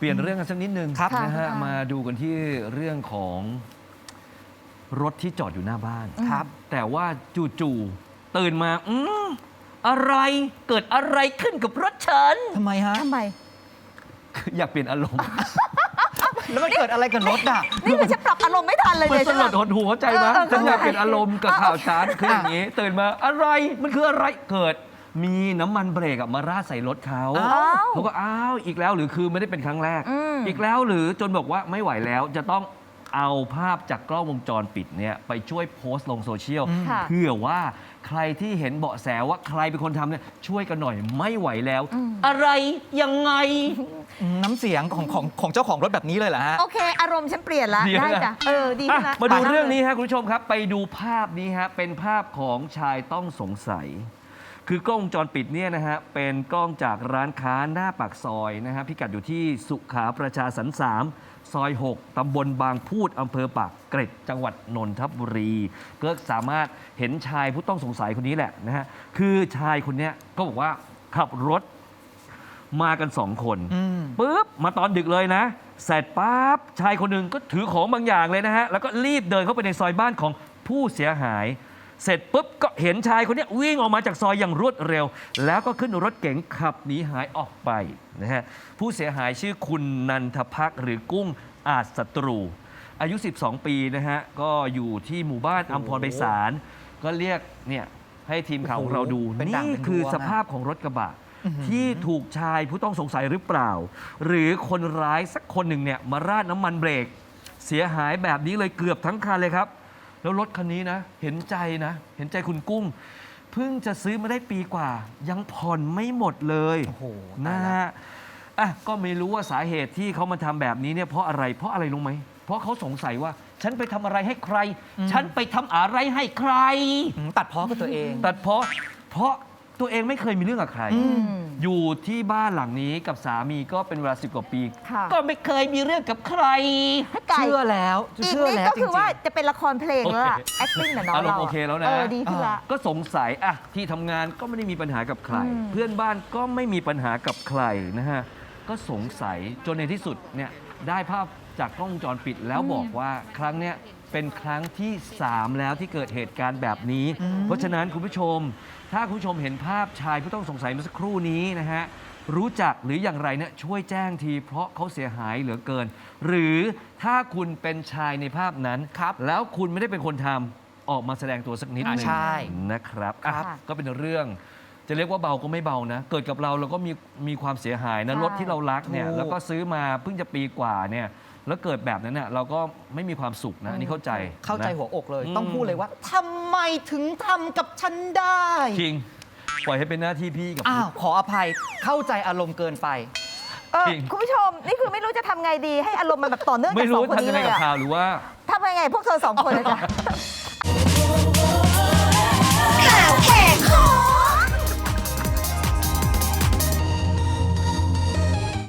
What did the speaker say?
เปลี่ยนเรื่องกันสักนิดนึงครับนะฮะค่ะ มาดูกันที่เรื่องของรถที่จอดอยู่หน้าบ้านครับ แต่ว่าจู่ๆตื่นมา อืมอะไรเกิดอะไรขึ้นกับรถฉัน ทำไมฮะ ทำไม อยากเปลี่ยนอารมณ์แล้วมันเกิดอะไรกับรถอะ นี่คือฉันปรับอารมณ์ไม่ทันเลยมันเนี่ยสฉันลแบดบหดหูหัวใจมั้ยเออเออฉันอยากเข้าใจเปลี่ยนอารมณ์กับข่าวสารคืออย่างนี้ ตื่นมาอะไรมันคืออะไรเกิด มีน้ำมันเบรกอะมาราดใส่รถเขาอ้าวเขาก็อ้าวอีกแล้วหรือคือไม่ได้เป็นครั้งแรก อืม อีกแล้วหรือจนบอกว่าไม่ไหวแล้วจะต้องเอาภาพจากกล้องวงจรปิดเนี่ยไปช่วยโพสต์ลงโซเชียล ค่ะ เพื่อว่าใครที่เห็นเบาะแสว่าใครเป็นคนทำเนี่ยช่วยกันหน่อยไม่ไหวแล้วอืมอะไรยังไง อืมน้ำเสียงของของของเจ้าของรถแบบนี้เลยเหรอฮะ โอเค อารมณ์ฉันเปลี่ยนละดีนะ ได้จ้ะ เออ ดีขึ้นละอะมาดูเรื่องนี้ครับคุณผู้ชมครับ ไปดูภาพนี้ฮะเป็นภาพของชายต้องสงสัย คือกล้องวงจรปิดเนี่ยนะฮะเป็นกล้องจากร้านค้าหน้าปากซอยนะฮะพิกัดอยู่ที่สุขาประชาสรรสามซอย 6 ตำบลบางพูด อำเภอปากเกร็ด จังหวัดนนทบุรี ก็สามารถเห็นชายผู้ต้องสงสัยคนนี้แหละนะฮะ คือชายคนเนี้ยก็บอกว่าขับรถมากันสองคนอืมปุ๊บ มาตอนดึกเลยนะ เสร็จปั๊บ ชายคนหนึ่งก็ถือของบางอย่างเลยนะฮะ แล้วก็รีบเดินเข้าไปในซอยบ้านของผู้เสียหาย เสร็จปุ๊บก็เห็นชายคนเนี้ยวิ่งออกมาจากซอยอย่างรวดเร็ว แล้วก็ขึ้นรถเก๋งขับหนีหายออกไปนะฮะผู้เสียหายชื่อคุณนันทพักษ์หรือกุ้งอาจศัตรู อายุ 12 ปีนะฮะก็อยู่ที่หมู่บ้านอัมพรไพศาลก็เรียกเนี่ยให้ทีมข่าวของเราดูเป็นด่างนี่เป็นคือดวงสอะภาพของรถกระบะ อื้อหือ ที่ถูกชายผู้ต้องสงสัยหรือเปล่า หรือคนร้ายสักคนหนึ่งเนี่ยมาราดน้ำมันเบรก เสียหายแบบนี้เลยเกือบทั้งคันเลยครับ แล้วรถคันนี้นะ เห็นใจนะ เห็นใจคุณกุ้ง เพิ่งจะซื้อมาได้ปีกว่า ยังผ่อนไม่หมดเลยโอ้โหนะตายแล้ว ฮะอะก็ไม่รู้ว่าสาเหตุที่เขามาทำแบบนี้เนี่ยเพราะอะไรเพราะอะไรรู้ไหมเพราะเขาสงสัยว่า ฉันไปทำอะไรให้ใคร ฉันไปทำอะไรให้ใคร อืมตัดพ้อกับตัวเอง ตัดเพราะเพราะตัวเองไม่เคยมีเรื่องกับใคร อือืม อยู่ที่บ้านหลังนี้กับสามีก็เป็นเวลาสิบกว่าปี ค่ะก็ไม่เคยมีเรื่องกับใคร ให้ไก่ เชื่อแล้วอีกเชื่อนิดแล้วก็จคือริงว่าจะเป็นละครเพลงแล้วอะ โอเค acting น่ะเนาะอารมณ์เราโอเคแล้วนะ เออดีขึ้นละ ก็สงสัยอะที่ทำงานก็ไม่ได้มีปัญหากับใคร อืม เพื่อนบ้านก็ไม่มีปัญหากับใครนะฮะ ก็สงสัยจนในที่สุดเนี่ยได้ภาพจากกล้องวงจรปิดแล้วบอกว่าครั้งเนี้ยเป็นครั้งที่ 3 แล้วที่เกิดเหตุการณ์แบบนี้ อืม เพราะฉะนั้นคุณผู้ชม ถ้าคุณผู้ชมเห็นภาพชายผู้ต้องสงสัยเมื่อสักครู่นี้นะฮะรู้จักหรืออย่างไรเนี่ยช่วยแจ้งที เพราะเขาเสียหายเหลือเกิน หรือถ้าคุณเป็นชายในภาพนั้นครับแล้วคุณไม่ได้เป็นคนทำออกมาแสดงตัวสักนิดหนึงอ่าใช่นะครับครับอะก็เป็นเรื่อง จะเรียกว่าเบาก็ไม่เบานะ เกิดกับเราเราก็มีมีความเสียหายนะใช่รถที่เรารักเนี่ยถูก แล้วก็ซื้อมาเพิ่งจะปีกว่าเนี่ย แล้วเกิดแบบนั้นเนี่ยเราก็ไม่มีความสุขนะอันนี้เข้าใจเข้าใจนะ หัวอกเลย อืม ต้องพูดเลยว่าทำไมถึงทำกับฉันได้ จริง ปล่อยให้เป็นหน้าที่พี่กับ อ้าว ขออภัยเข้าใจอารมณ์เกินไป เออจริง คุณผู้ชม นี่คือไม่รู้จะทำไงดีให้อารมณ์มันแบบต่อเนื่องไม่จากสอรู้งคนทำนี้ยังเลไงยกับอะข่าวหรือว่า ทำยังไงพวกเธอสองคนเลยจ้ะ